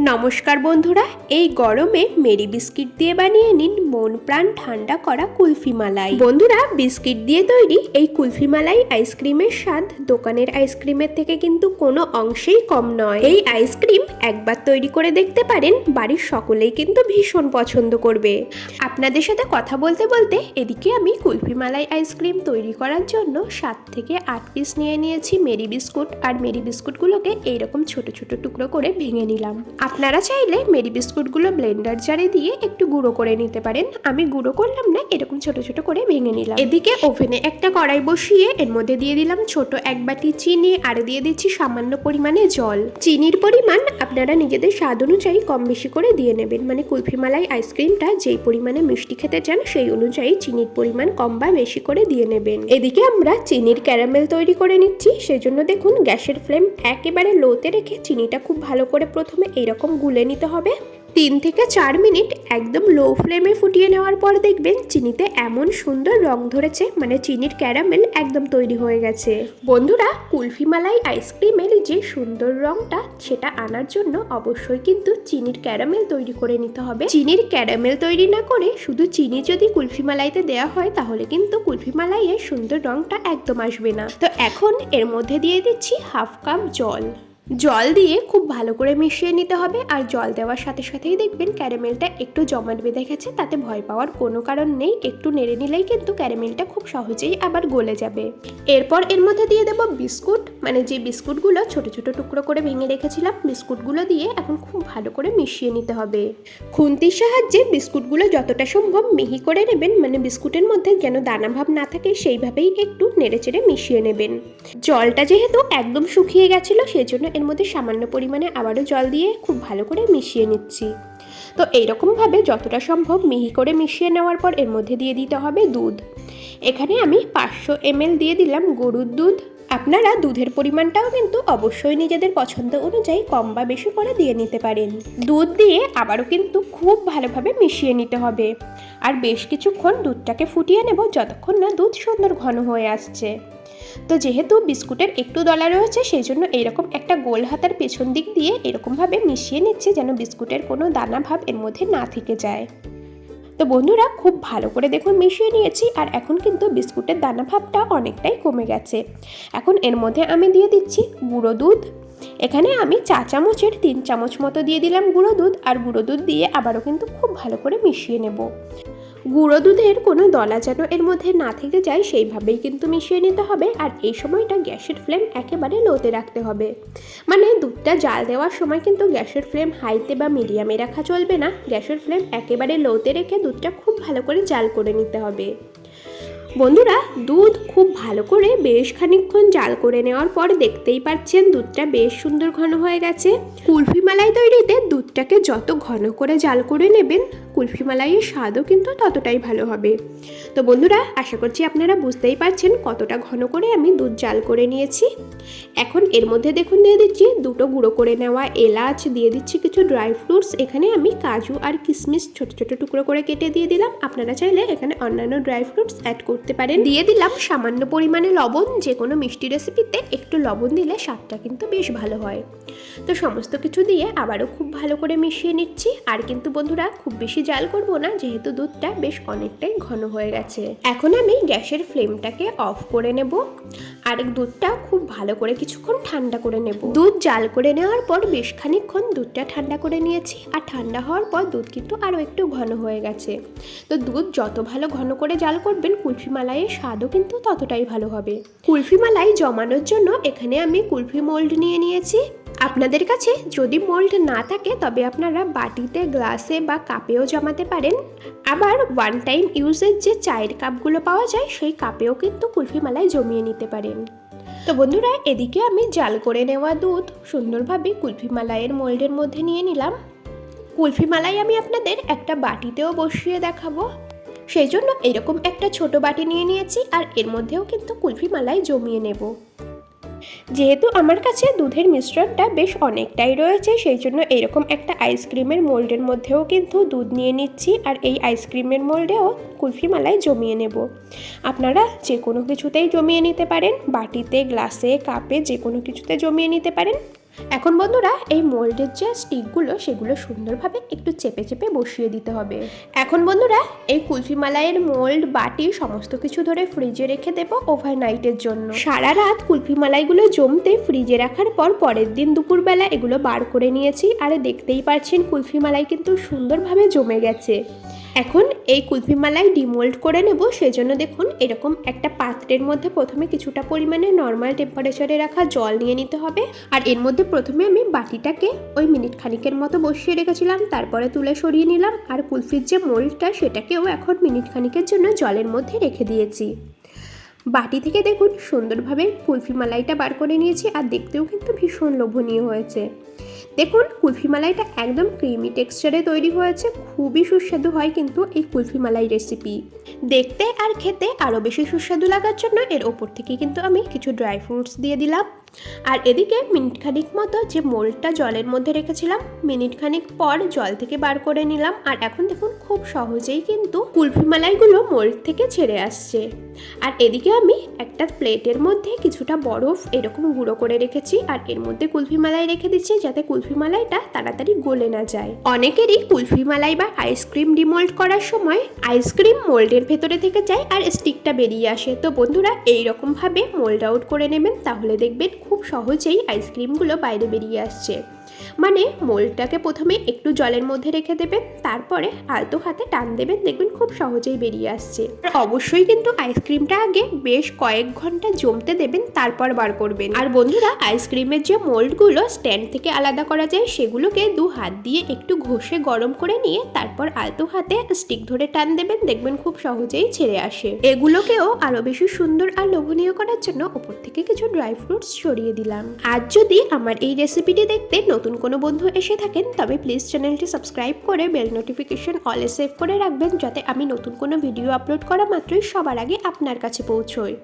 নমস্কার বন্ধুরা, এই গরমে মেরি বিস্কিট দিয়ে বানিয়ে নিন মন প্রাণ ঠান্ডা করা কুলফি মালাই। বন্ধুরা, বিস্কিট দিয়ে তৈরি এই কুলফি মালাই আইসক্রিমের স্বাদ দোকানের আইসক্রিমের থেকে কিন্তু কোনো অংশেই কম নয়। এই আইসক্রিম একবার তৈরি করে দেখতে পারেন, বাড়ির সকলেই কিন্তু ভীষণ পছন্দ করবে। আপনাদের সাথে কথা বলতে বলতে এদিকে আমি কুলফি মালাই আইসক্রিম তৈরি করার জন্য সাত থেকে আট পিস নিয়ে নিয়েছি মেরি বিস্কুট আর মেরি বিস্কুটগুলোকে এইরকম ছোট ছোট টুকরো করে ভেঙে নিলাম। আপনারা চাইলে মেরি বিস্কুটগুলো ব্লেন্ডার জারে দিয়ে একটু গুঁড়ো করে নিতে পারেন। আমি গুঁড়ো করলাম না, এরকম ছোট ছোট করে ভেঙে নিলাম। এদিকে ওভেনে একটা কড়াই বসিয়ে এর মধ্যে দিয়ে দিলাম ছোট এক বাটি চিনি আর দিয়ে দিচ্ছি সামান্য পরিমাণে জল। চিনির পরিমাণ আপনারা নিজেদের স্বাদ অনুযায়ী কম বেশি করে দিয়ে নেবেন। মানে কুলফি মালাই আইসক্রিমটা যেই পরিমাণে মিষ্টি খেতে চান, সেই অনুযায়ী চিনির পরিমাণ কম বা বেশি করে দিয়ে নেবেন। এদিকে আমরা চিনির ক্যারামেল তৈরি করে নিচ্ছি। সেজন্য দেখুন, গ্যাসের ফ্লেম একেবারে লোতে রেখে চিনিটা খুব ভালো করে প্রথমে এইরকম গুলে নিতে হবে। তিন থেকে চার মিনিট একদম লো ফ্লেমে ফুটিয়ে নেওয়ার পর দেখবেন চিনিতে এমন সুন্দর রং ধরেছে মানে চিনির ক্যারামেল একদম তৈরি হয়ে গেছে। বন্ধুরা কুলফি মালাই আইসক্রিমের যে সুন্দর রংটা, সেটা আনার জন্য অবশ্যই কিন্তু চিনির ক্যারামেল তৈরি করে নিতে হবে। চিনির ক্যারামেল তৈরি না করে শুধু চিনি যদি কুলফি মালাইতে দেওয়া হয়, তাহলে কিন্তু কুলফি মালাইয়ের সুন্দর রংটা একদম আসবে না। তো এখন এর মধ্যে দিয়ে দিচ্ছি হাফ কাপ জল। জল দিয়ে খুব ভালো করে মিশিয়ে নিতে হবে আর জল দেওয়ার সাথে সাথেই দেখবেন ক্যারামেলটা একটু জমাট বেঁধে গেছে, তাতে ভয় পাওয়ার কোনো কারণ নেই। একটু নেড়ে নিলেই কিন্তু ক্যারামেলটা খুব সহজেই আবার গলে যাবে। এরপর এর মধ্যে দিয়ে দেবো বিস্কুট। মানে যে বিস্কুটগুলো ছোট ছোট টুকরো করে ভেঙে রেখেছিলাম, বিস্কুটগুলো দিয়ে এখন খুব ভালো করে মিশিয়ে নিতে হবে। খুন্তির সাহায্যে বিস্কুটগুলো যতটা সম্ভব মিহি করে নেবেন মানে বিস্কুটের মধ্যে যেন দানা ভাব না থাকে, সেইভাবেই একটু নেড়েচেড়ে মিশিয়ে নেবেন। জলটা যেহেতু একদম শুকিয়ে গেছিল সেই জন্য এর মধ্যে সামান্য পরিমাণে আবারও জল দিয়ে খুব ভালো করে মিশিয়ে নিচ্ছি। তো এইরকমভাবে যতটা সম্ভব মিহি করে মিশিয়ে নেওয়ার পর এর মধ্যে দিয়ে দিতে হবে দুধ। এখানে আমি পাঁচশো এমএল দিয়ে দিলাম গরুর দুধ। আপনারা দুধের পরিমাণটাও কিন্তু অবশ্যই নিজেদের পছন্দ অনুযায়ী কম বা বেশি করে দিয়ে নিতে পারেন। দুধ দিয়ে আবারও কিন্তু খুব ভালোভাবে মিশিয়ে নিতে হবে। আর বেশ কিছুক্ষণ দুধটাকে ফুটিয়ে নেব যতক্ষণ না দুধ সুন্দর ঘন হয়ে আসছে। তো যেহেতু বিস্কুটের একটু দলা রয়েছে সেই জন্য এইরকম একটা গোল হাতার পেছন দিক দিয়ে এরকমভাবে মিশিয়ে নিচ্ছে যেন বিস্কুটের কোনো দানা ভাব এর মধ্যে না থেকে যায়। তো বন্ধুরা, খুব ভালো করে দেখুন মিশিয়ে নিয়েছি আর এখন কিন্তু বিস্কুটের দানা ভাবটা অনেকটাই কমে গেছে। এখন এর মধ্যে আমি দিয়ে দিচ্ছি গুঁড়ো দুধ। এখানে আমি চা চামচের তিন চামচ মতো দিয়ে দিলাম গুঁড়ো দুধ আর গুঁড়ো দুধ দিয়ে আবারও কিন্তু খুব ভালো করে মিশিয়ে নেব। গুঁড়ো দুধের কোনো দলা যেন এর মধ্যে না থেকে যায়, সেইভাবেই কিন্তু মিশিয়ে নিতে হবে। আর এই সময়টা গ্যাসের ফ্লেম একেবারে লোতে রাখতে হবে। মানে দুধটা জাল দেওয়ার সময় কিন্তু গ্যাসের ফ্লেম হাইতে বা মিডিয়ামে রাখা চলবে না। গ্যাসের ফ্লেম একেবারে লোতে রেখে দুধটা খুব ভালো করে জাল করে নিতে হবে। বন্ধুরা, দুধ খুব ভালো করে বেশ খানিকক্ষণ জাল করে নেওয়ার পর দেখতেই পাচ্ছেন দুধটা বেশ সুন্দর ঘন হয়ে গেছে। কুলফি মালাই তৈরিতে দুধটাকে যত ঘন করে জাল করে নেবেন কুলফি মালাইয়ের স্বাদও কিন্তু ততটাই ভালো হবে। তো বন্ধুরা, আশা করছি আপনারা বুঝতেই পারছেন কতটা ঘন করে আমি দুধ জাল করে নিয়েছি। এখন এর মধ্যে দেখুন দিয়ে দিচ্ছি দুটো গুঁড়ো করে নেওয়া এলাচ, দিয়ে দিচ্ছি কিছু ড্রাই ফ্রুটস, এখানে আমি কাজু আর কিশমিশ ছোট ছোট টুকরো করে কেটে দিয়ে দিলাম। আপনারা চাইলে এখানে অন্যান্য ড্রাই ফ্রুটস অ্যাড করতে পারেন। দিয়ে দিলাম সামান্য পরিমাণে লবণ যে কোনো মিষ্টি রেসিপিতে একটু লবণ দিলে স্বাদটা কিন্তু বেশ ভালো হয়। তো সমস্ত কিছু দিয়ে আবারও খুব ভালো করে মিশিয়ে নিচ্ছি। আর কিন্তু বন্ধুরা, খুব বেশি জাল করব না, যেহেতু দুধটা বেশ অনেকটাই ঘন হয়ে গেছে। এখন আমি গ্যাসের ফ্লেমটাকে অফ করে নেব। আর দুধটা খুব ভালো করে কিছুক্ষণ ঠান্ডা করে নেব। দুধ জাল করে নেওয়ার পর বেশ খানিকক্ষণ দুধটা ঠান্ডা করে নিয়েছি। আর ঠান্ডা হওয়ার পর দুধ কিন্তু আরও একটু ঘন হয়ে গেছে। তো দুধ যত ভালো ঘন করে জাল করবেন কুলফি মালাইয়ের স্বাদও কিন্তু ততটাই ভালো হবে। কুলফি মালাই জমানোর জন্য এখানে আমি কুলফি মোল্ড নিয়ে নিয়েছি। আপনাদের কাছে যদি মোল্ড না থাকে, তবে আপনারা বাটিতে গ্লাসে বা কাপেও জমাতে পারেন। আবার ওয়ান টাইম ইউজের যে চায়ের কাপগুলো পাওয়া যায়, সেই কাপেও কিন্তু কুলফি মালাই জমিয়ে নিতে পারেন। তো বন্ধুরা, এদিকে আমি জাল করে নেওয়া দুধ সুন্দরভাবে কুলফি মালাইয়ের মোল্ডের মধ্যে নিয়ে নিলাম। কুলফি মালাই আমি আপনাদের একটা বাটিতেও বসিয়ে দেখাবো। সেই জন্য এরকম একটা ছোট বাটি নিয়ে নিয়েছি, আর এর মধ্যেও কিন্তু কুলফি মালাই জমিয়ে নেব। যেহেতু আমার কাছে দুধের মিশ্রণটা বেশ অনেকটাই রয়েছে, সেই জন্য এরকম একটা আইসক্রিমের মোল্ডের মধ্যেও কিন্তু দুধ নিয়ে নিচ্ছি আর এই আইসক্রিমের মোল্ডেও কুলফি মালাই জমিয়ে নেব। আপনারা যে কোনো কিছুতেই জমিয়ে নিতে পারেন, বাটিতে গ্লাসে কাপে যে কোনো কিছুতে জমিয়ে নিতে পারেন। এখন বন্ধুরা, এই মোল্ডের যে স্টিকগুলো সেগুলো সুন্দরভাবে একটু চেপে চেপে বসিয়ে দিতে হবে। এখন বন্ধুরা, এই কুলফি মালাইয়ের মোল্ড বাটি সমস্ত কিছু ধরে ফ্রিজে রেখে দেবো ওভারনাইটের জন্য। সারা রাত কুলফি মালাইগুলো জমতে ফ্রিজে রাখার পর পরের দিন দুপুরবেলা এগুলো বার করে নিয়েছি। আর দেখতেই পাচ্ছেন কুলফি মালাই কিন্তু সুন্দরভাবে জমে গেছে। এখন এই কুলফি মালাই ডিমোল্ড করে নেব, সেজন্য দেখুন এরকম একটা পাত্রের মধ্যে প্রথমে কিছুটা পরিমাণে নর্মাল টেম্পারেচারে রাখা জল নিয়ে নিতে হবে। আর এর মধ্যে প্রথমে আমি বাটিটাকে ওই মিনিট খানিকের মতো বসিয়ে রেখেছিলাম, তারপরে তুলে সরিয়ে নিলাম। আর কুলফির যে মোল্ডটা সেটাকেও এখন মিনিট খানিকের জন্য জলের মধ্যে রেখে দিয়েছি। বাটি থেকে দেখুন সুন্দরভাবে কুলফি মালাইটা বার করে নিয়েছি আর দেখতেও কিন্তু ভীষণ লোভনীয় হয়েছে। দেখুন, কুলফি মালাইটা একদম ক্রিমি টেক্সচারে তৈরি হয়েছে, খুবই সুস্বাদু হয় কিন্তু এই কুলফি মালাই রেসিপি। দেখতে আর খেতে আরও বেশি সুস্বাদু লাগার জন্য এর ওপর থেকে কিন্তু আমি কিছু ড্রাই ফ্রুটস দিয়ে দিলাম। আর এদিকে মিনিট খানিক মতো যে মোল্ডটা জলের মধ্যে রেখেছিলাম মিনিট খানিক পর জল থেকে বার করে নিলাম। আর এখন দেখুন, খুব সহজেই কিন্তু কুলফি মালাইগুলো মোল্ড থেকে ছেড়ে আসছে। আর এদিকে আমি একটা প্লেটের মধ্যে কিছুটা বরফ এরকম গুঁড়ো করে রেখেছি। আর এর মধ্যে কুলফি মালাই রেখে দিচ্ছি যাতে কুলফি মালাইটা তাড়াতাড়ি গলে না যায়। অনেকেরই কুলফি মালাই বা আইসক্রিম ডিমোল্ড করার সময় আইসক্রিম মোল্ডের ভেতরে থেকে যায় আর স্টিকটা বেরিয়ে আসে। তো বন্ধুরা এই রকম মোল্ড আউট করে নেবেন, তাহলে দেখবেন খুব সহজেই আইসক্রিমগুলো বাইরে বেরিয়ে আসছে। মানে মোলটাকে প্রথমে একটু জলের মধ্যে রেখে দেবেন, তারপরে আলতো হাতে টান দেবেন, দেখবেন খুব সহজেই বেরিয়ে আসছে। অবশ্যই কিন্তু আইসক্রিমটা আগে বেশ কয়েক ঘণ্টা জমতে দেবেন, তারপর বার করবেন। আর বন্ধুরা, আইসক্রিমের যে মোল্ডগুলো স্ট্যান্ড থেকে আলাদা করা যায়, সেগুলোকে দু হাত দিয়ে একটু ঘষে গরম করে নিয়ে তারপর আলতো হাতে স্টিক ধরে টান দেবেন, দেখবেন খুব সহজেই ছেড়ে আসে। এগুলোকেও আরও বেশি সুন্দর আর লোভনীয় করার জন্য ওপর থেকে কিছু ড্রাই ফ্রুটস ছড়িয়ে দিলাম। আজ যদি আমার এই রেসিপিটি দেখতে নতুন কোনো বন্ধু এসে থাকেন, তবে প্লিজ চ্যানেলটি সাবস্ক্রাইব করে বেল নোটিফিকেশন অলে সেভ করে রাখবেন, যাতে আমি নতুন কোনো ভিডিও আপলোড করা মাত্রই সবার আগে আপনার কাছে পৌঁছই।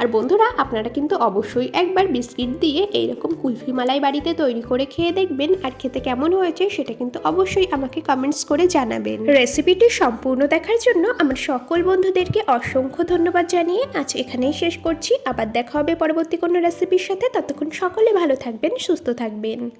আর বন্ধুরা, আপনারা কিন্তু অবশ্যই একবার বিস্কিট দিয়ে এইরকম কুলফি মালাই বাড়িতে তৈরি করে খেয়ে দেখবেন, আর খেতে কেমন হয়েছে সেটা কিন্তু অবশ্যই আমাকে কমেন্টস করে জানাবেন। রেসিপিটি সম্পূর্ণ দেখার জন্য আমার সকল বন্ধুদেরকে অসংখ্য ধন্যবাদ জানিয়ে আজ এখানেই শেষ করছি। আবার দেখা হবে পরবর্তী কোনো রেসিপির সাথে। ততক্ষণ সকলে ভালো থাকবেন, সুস্থ থাকবেন।